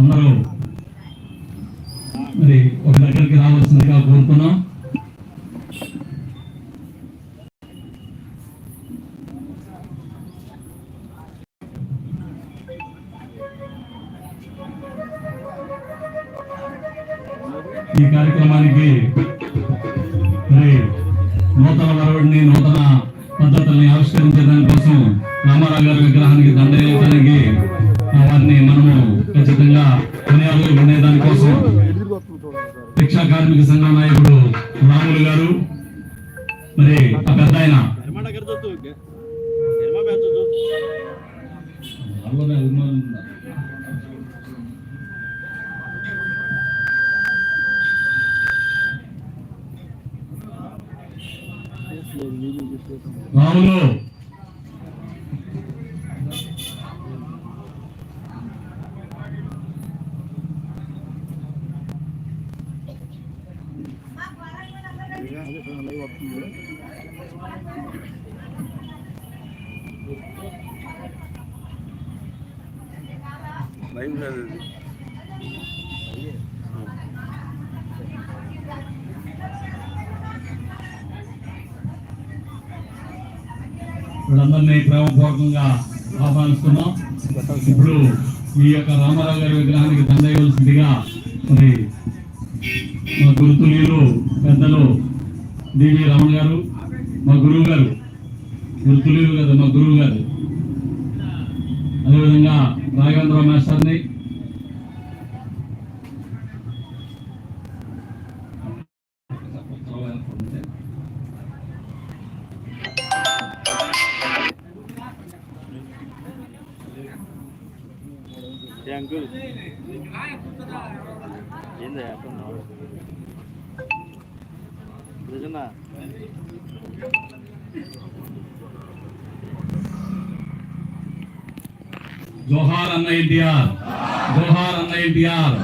అందరూ మరి ఒక దగ్గరికి రావాల్సిందిగా కోరుతున్నాం. ఈ కార్యక్రమానికి మరి ఆ పెద్ద ఆయన. రాములు. లైవ్ లేదు ఇది. వీళ్ళందరినీ ప్రేమపూర్వకంగా ఆహ్వానిస్తున్నాం. ఇప్పుడు ఈ యొక్క రామారావు గారి విగ్రహానికి దండేయవలసిందిగా మరి మా గురుతులీలు పెద్దలు డివి రమణ గారు మా గురువు గారు. గురుతులీలు కదా మా గురువు గారు. నాగేంద్ర మాస్టర్ని. ఏ అంకుల్ ఏంది జోహార్ అన్న ఎన్టీఆర్. జోహార్ అన్న ఎన్టీఆర్.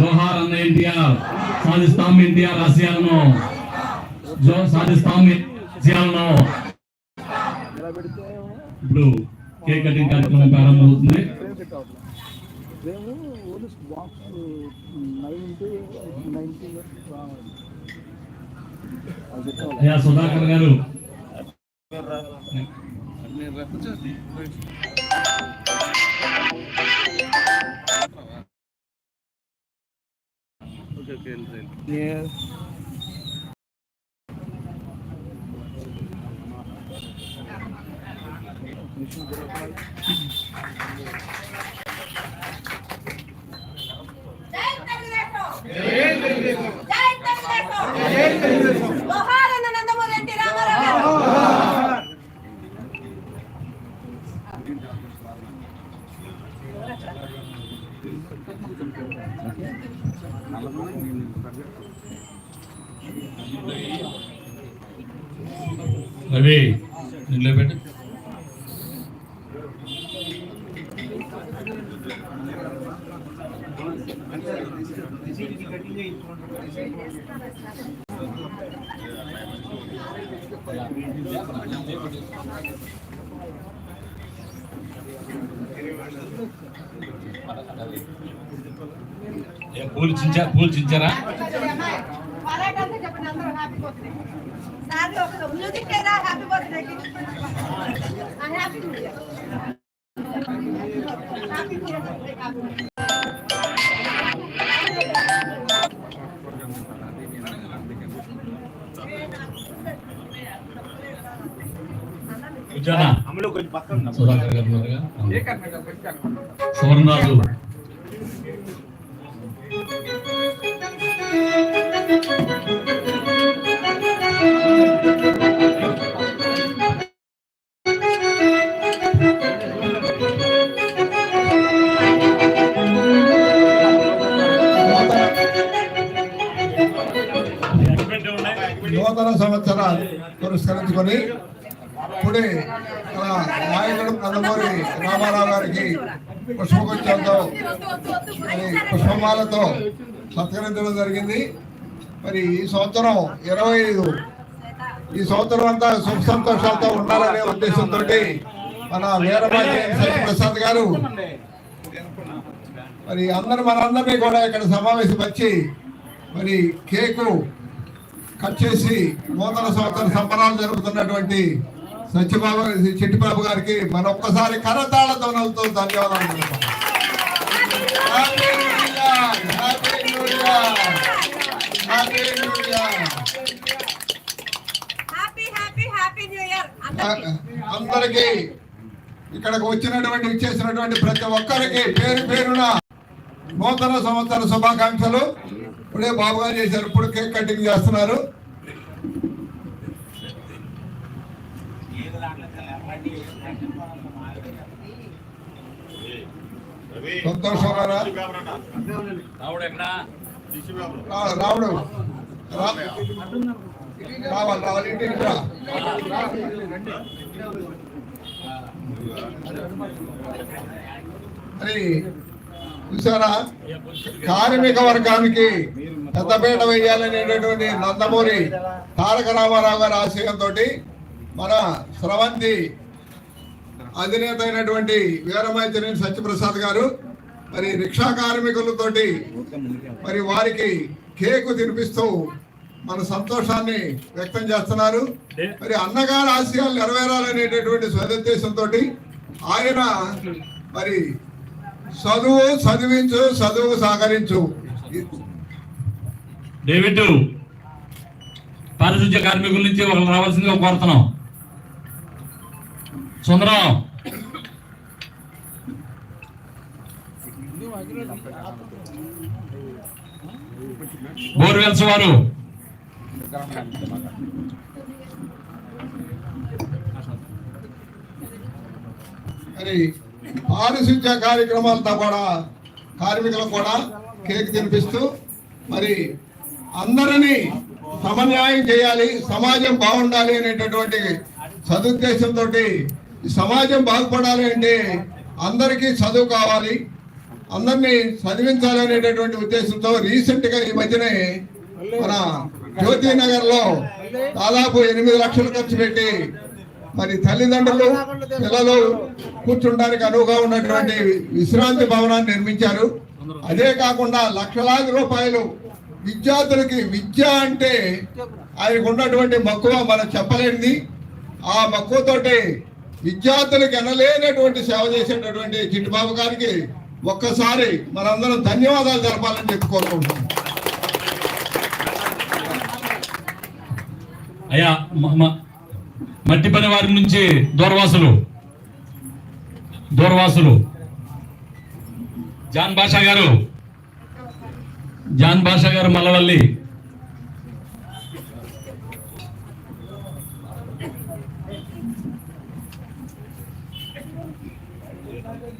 జోహార్ అన్న ఎన్టీఆర్. సాధిస్తాం ఎన్టీఆర్ ఆశయాలను జో సాధిస్తాం ఆశయాలను ఇప్పుడు కేక్ కటింగ్ కార్యక్రమం ప్రారంభమవుతుంది. అయ్యా సుధాకర్ గారు. ఓకే ఓకే పూలు చించా పూలు చించారా? పరాటంతా చెప్పండి అందరూ హ్యాపీ సుధాకర్ గారు ఉన్నారుగా సువర్ణరాజు నూతన సంవత్సరాలు పురస్కరించుకొని ఇప్పుడే మన నాయకుడు నందమూరి రామారావు గారికి పుష్పగుచ్చంతో మరి పుష్పమాలతో సత్కరించడం జరిగింది. మరి ఈ సంవత్సరం ఇరవై ఐదు ఈ సంవత్సరం అంతా సుఖ సంతోషాలతో ఉండాలనే ఉద్దేశంతో మన వీరబాజీ ప్రసాద్ గారు మరి అందరు మనందరినీ కూడా ఇక్కడ సమావేశం వచ్చి మరి కేకు కట్ చేసి నూతన సంవత్సర సంబరాలు జరుగుతున్నటువంటి సత్యబాబు చిట్టిబాబు గారికి మన ఒక్కసారి కరతాళ ధ్వనులతో ధన్యవాదాలు అందరికి. ఇక్కడికి వచ్చినటువంటి ఇచ్చేసినటువంటి ప్రతి ఒక్కరికి పేరు పేరున నూతన సంవత్సర శుభాకాంక్షలు. ఇప్పుడే బాబు గారు చేశారు ఇప్పుడు కేక్ కటింగ్ చేస్తున్నారు. సంతోషం రావడం. రా- రావాలి రావాలి ఇంటికి రా. మరి చూసారా? కార్మిక వర్గానికి పెద్దపేట వేయాలనేటటువంటి నందమూరి తారక రామారావు గారి ఆశయంతో మన స్రవంతి అధినేత అయినటువంటి వీరమైత్రి సత్యప్రసాద్ గారు మరి రిక్షా కార్మికులతోటి మరి వారికి కేకు తినిపిస్తూ మన సంతోషాన్ని వ్యక్తం చేస్తున్నారు. మరి అన్నగారి ఆశయాలు నెరవేరాలనేటటువంటి సదుద్దేశంతో ఆయన మరి చదువు చదివించు చదువు సహకరించు డేవిడ్ పారిశుద్ధ్య కార్మికుల నుంచి ఒకరు రావాల్సిందిగా కోరుతున్నాం. సుందరం బోర్వెల్స్ వారు. మరి పారిశుద్ధ్య కార్యక్రమాలతో కూడా కార్మికులకు కూడా కేక్ తినిపిస్తూ మరి అందరినీ సమన్యాయం చేయాలి సమాజం బాగుండాలి అనేటటువంటి సదుద్దేశంతో సమాజం బాగుపడాలి అంటే అందరికీ చదువు కావాలి అందరినీ చదివించాలనేటటువంటి ఉద్దేశంతో రీసెంట్గా ఈ మధ్యనే మన జ్యోతి నగర్లో దాదాపు ఎనిమిది లక్షలు ఖర్చు పెట్టి మరి తల్లిదండ్రులు పిల్లలు కూర్చుండడానికి అనువుగా ఉన్నటువంటి విశ్రాంతి భవనాన్ని నిర్మించారు. అదే కాకుండా లక్షలాది రూపాయలు విద్యార్థులకి విద్య అంటే ఆయనకు ఉన్నటువంటి మక్కువ మనం చెప్పలేనిది. ఆ మక్కువతోటి విద్యార్థులకు ఎనలేనటువంటి సేవ చేసేటటువంటి చిట్టుబాబు గారికి ఒక్కసారి మనందరం ధన్యవాదాలు జరపాలని చెప్పి కోరుకుంటున్నాం. అయ్యా మట్టి పని వారి నుంచి దూరవాసులు దూరవాసులు. జాన్ బాషా గారు జాన్ బాషా గారు మల్లవల్లి.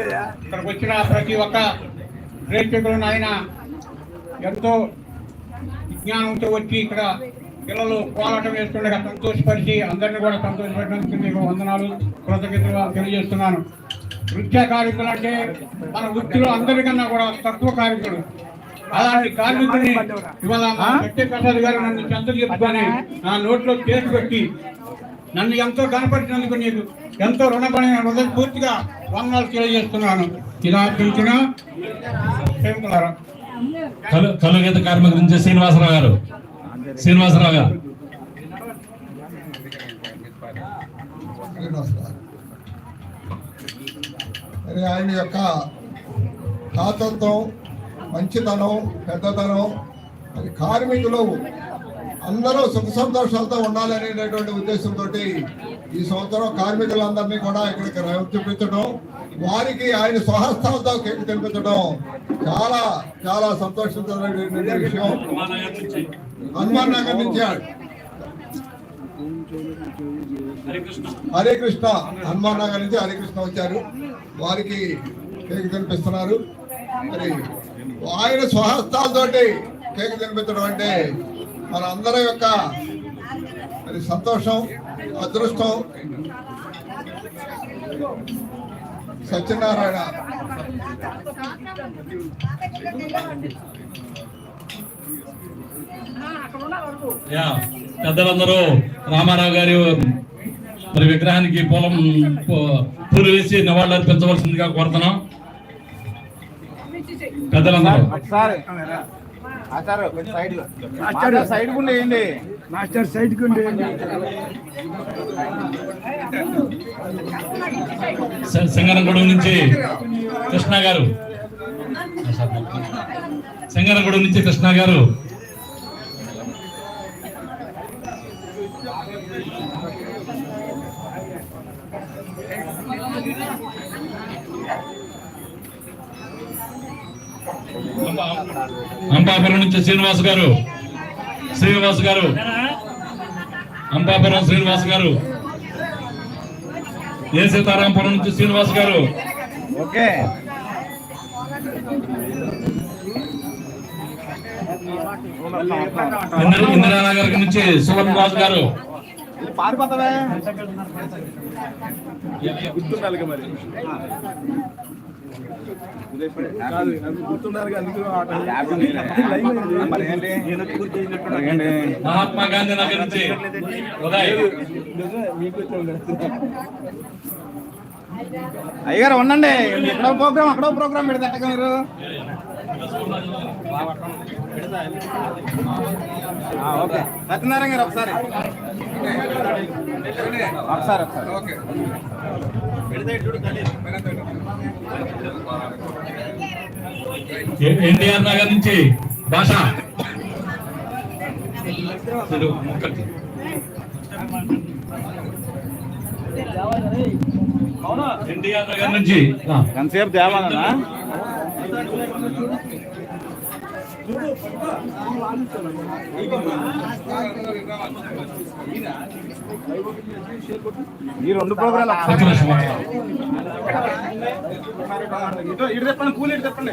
ఇక్కడికి వచ్చిన ప్రతి ఒక్క ప్రేక్షకులను ఆయన ఎంతో విజ్ఞానంతో వచ్చి ఇక్కడ పిల్లలు పోరాటం వేస్తుండగా సంతోషపరిచి అందరినీ కూడా సంతోషపెట్టినందుకు మీకు వందనాలు కృతజ్ఞతలు తెలియజేస్తున్నాను. నృత్య కార్మికులు అంటే మన వృత్తిలో అందరికన్నా కూడా తక్కువ కార్మికుడు. అలాంటి కార్మికుడిని ఇవాళ సత్యప్రసాద్ గారు నన్ను చెంత చెప్పుకొని నా నోట్లో కేసు పెట్టి నన్ను ఎంతో కనపరిచినందుకు నీకు ఎంతో రుణపడిన హృదయపూర్తిగా వందనాలు తెలియజేస్తున్నాను. ఇలా పిలిచిన కలు కలుగీత కార్మిక నుంచి శ్రీనివాసరావు గారు. శ్రీనివాసరావు గారు. శ్రీనివాస్ గారు. మరి ఆయన యొక్క తాతత్వం మంచితనం పెద్దతనం మరి కార్మికులు అందరూ సుఖ సంతోషాలతో ఉండాలనేటటువంటి ఉద్దేశంతో ఈ సంవత్సరం కార్మికులందరినీ కూడా ఇక్కడికి చూపించడం వారికి ఆయన స్వహస్తాలతో కేక్ తెప్పించడం చాలా చాలా సంతోషించినటువంటి విషయం. హనుమాన్ నగర్ నుంచి హరే కృష్ణ. హనుమాన్ నగర్ నుంచి హరే కృష్ణ వచ్చారు. వారికి కేక్ తినిపిస్తున్నారు మరి ఆయన స్వహస్తాలతోటి కేక్ తినిపించడం అంటే మన అందరి యొక్క మరి సంతోషం అదృష్టం. సత్యనారాయణ. యా పెద్దలందరూ రామారావు గారి మరి విగ్రహానికి పొలం పూలు వేసి నివాళులు అర్పించవలసిందిగా కోరుతున్నాం. పెద్దలందరూ. ఆచారు సైడ్ ఆచారు. సైడ్ గుండా వేయండి మాస్టర్ సైడ్ కుండి స- సింగరంగూడెం నుంచి కృష్ణ గారు. సింగరంగూడెం నుంచి కృష్ణ గారు. అంబాపురం నుంచి శ్రీనివాస్ గారు. శ్రీనివాస్ గారు. అంబాపురం శ్రీనివాస్ గారు. ఏ సీతారాంపురం నుంచి శ్రీనివాస్ గారు. ఓకే. ఇందిరానగర్ నుంచి సువర్ణ రాజు గారు. పారిపోతావే? మరి. మహాత్మా గాంధీ నగర్ నుంచి ఉదయ్. అయ్యగారు ఉండండి. ఎక్కడో ప్రోగ్రామ్ అక్కడో ప్రోగ్రామ్ పెడితే మీరు. ఓకే. సత్యనారాయణ గారు ఒకసారి. ఒకసారి ఒకసారి. ఓకే ఎన్టీఆర్ నగర్ నుంచి భాష. ఎన్టీఆర్ నగర్ నుంచి. ఎంతసేపు దేవాలనా ఈ రెండు ప్రోగ్రాలు. ఇటు చెప్పండి కూలి ఇటు చెప్పండి.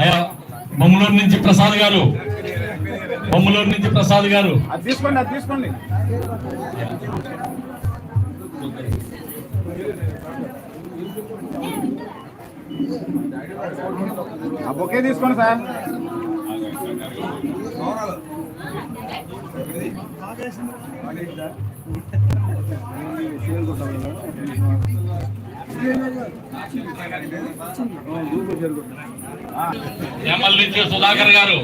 అయ్యా బొమ్మలూరు నుంచి ప్రసాద్ గారు. బొమ్మలూరు నుంచి ప్రసాద్ గారు. అది తీసుకోండి అది తీసుకోండి. ఆ బొకే తీసుకోండి సార్. రేమల్ నుంచి సుధాకర్ గారు.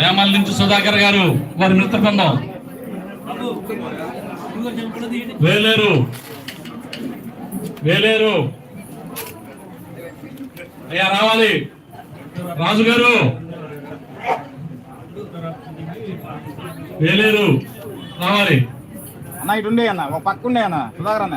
రేమల్ నుంచి సుధాకర్ గారు. వారి మిత్ర బృందం వేలేరు. వేలేరు. అయ్యా రావాలి. రాజు గారు వేలేరు. రావాలి. అన్న ఇటు ఉండే అన్న ఒక పక్క ఉండే అన్న సుధాకర్ అన్న.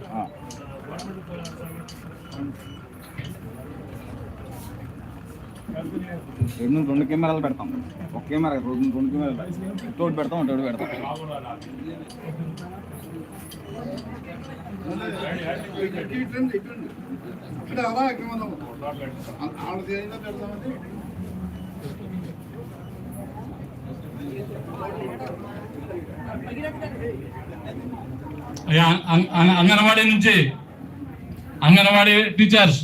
రెండు రెండు కెమెరాలు పెడతాం. ఒక కెమెరా రెండు రెండు కెమెరాలు పెడతాం. పెడతాం ఒకటి పెడతాం. అయ్యా అంగన్వాడీ నుంచి అంగన్వాడీ టీచర్స్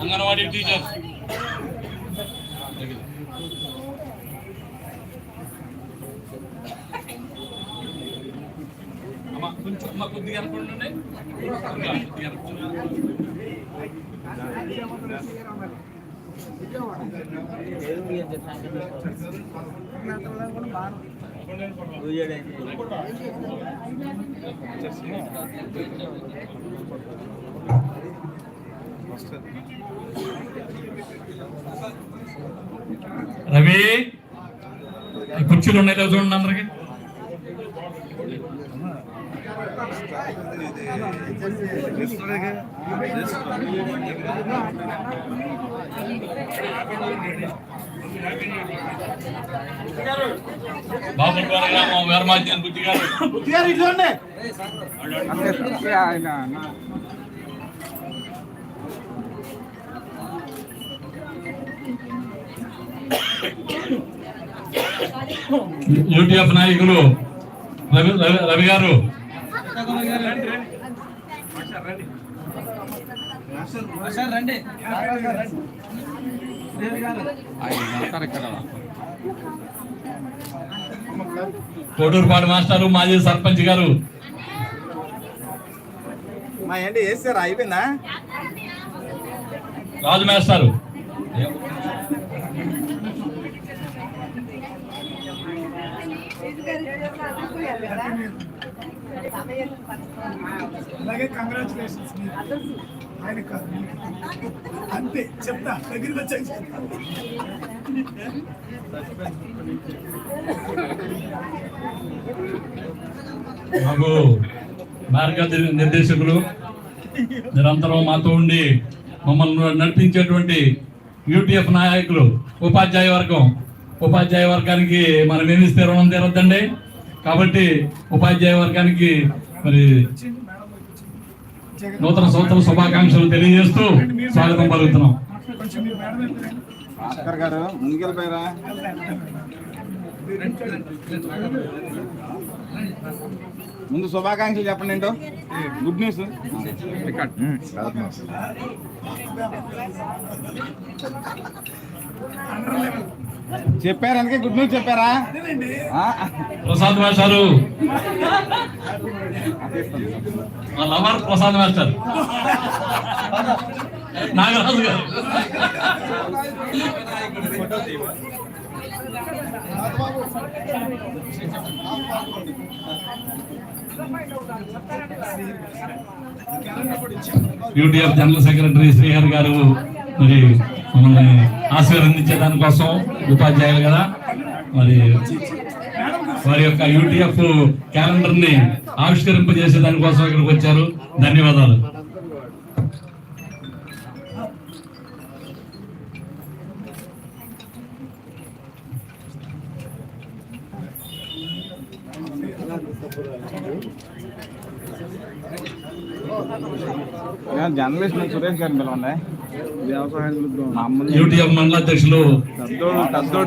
అంగన్వాడీ టీచర్స్ రవి కుర్చీలు ఉన్నాయి చూడండి అందరికి. బాబు గ్రామం వీరమాధ్యం బుద్ధి గారు. అంటే ఆయన యూటీఎఫ్ నాయకులు రవి రవి- రవి గారు ఆయన ఉంటారు ఇక్కడ కోటూరుపాడు మాస్టారు మాజీ సర్పంచ్ గారు. మా ఏంటి వేసారా అయిపోయిందా? రాజు మాస్టారు. అలాగే కంగ్రాచులేషన్స్ ఆయన కాదు అంతే చెప్తా దగ్గరికి వచ్చాక మాకు మార్గ నిర్దేశకులు నిరంతరం మాతో ఉండి మమ్మల్ని నడిపించేటువంటి యూటీఎఫ్ నాయకులు ఉపాధ్యాయ వర్గం. ఉపాధ్యాయ వర్గానికి మనం ఏమి రుణం తీరొద్దండి. కాబట్టి ఉపాధ్యాయ వర్గానికి మరి నూతన సంవత్సర శుభాకాంక్షలు తెలియజేస్తూ స్వాగతం పలుకుతున్నాం. ముందు శుభాకాంక్షలు చెప్పండి ఏంటో? గుడ్ న్యూస్ చెప్పారు అందుకే గుడ్ న్యూస్ చెప్పారా? ప్రసాద్ మాస్టారు. మా లవర్ ప్రసాద్ మాస్టర్. నాగరాజు గారు. UTF general secretary Srihar garu మరి మమ్మల్ని ఆశీర్వదించే దానికోసం ఉపాధ్యాయులు కదా? మరి వారి యొక్క యూటీఎఫ్ క్యాలెండర్ని ఆవిష్కరింపజేసే దానికోసం ఇక్కడికి వచ్చారు. ధన్యవాదాలు. జర్నలిస్ట్ సురేష్ గారిని పిలవండి. యూటీఎఫ్ మండల అధ్యక్షులు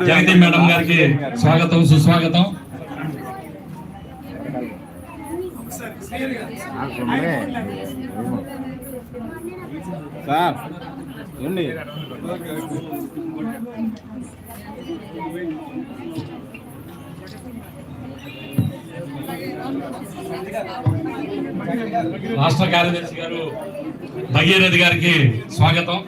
జగతి మేడం గారికి స్వాగతం సుస్వాగతం. సార్ రాష్ట్ర కార్యదర్శి గారు భగీరథి గారికి స్వాగతం.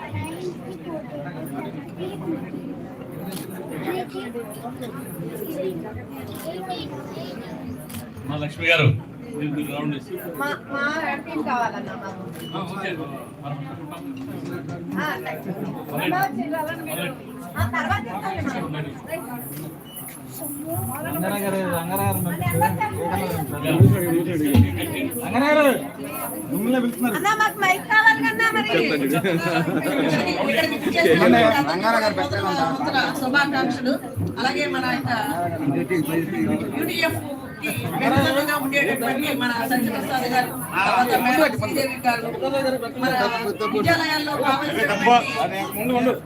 మా లక్ష్మి గారు తర్వాత శుభాకాంక్షలు. అలాగే మన వెన్నుదన్నుగా ఉండేటటువంటి మన సత్యప్రసాద్ గారు గారు మన విద్యాలయాల్లో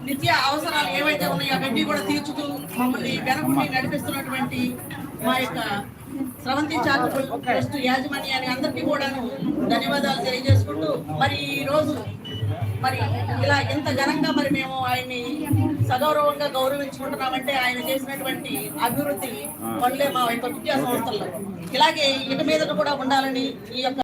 నిత్య అవసరాలు ఏవైతే ఉన్నాయో అవన్నీ కూడా తీర్చుతూ మమ్మల్ని వెనకుండి నడిపిస్తున్నటువంటి మా యొక్క స్రవంతి చారిటబుల్ ట్రస్ట్ యాజమాన్యాన్ని అందరికీ కూడాను ధన్యవాదాలు తెలియజేసుకుంటూ మరి ఈ రోజు మరి ఇలా ఎంత ఘనంగా మరి మేము ఆయన్ని సగౌరవంగా గౌరవించుకుంటున్నామంటే ఆయన చేసినటువంటి అభివృద్ధి పనులే మా యొక్క విద్యా సంస్థల్లో. ఇలాగే ఇక మీదట కూడా ఉండాలని ఈ యొక్క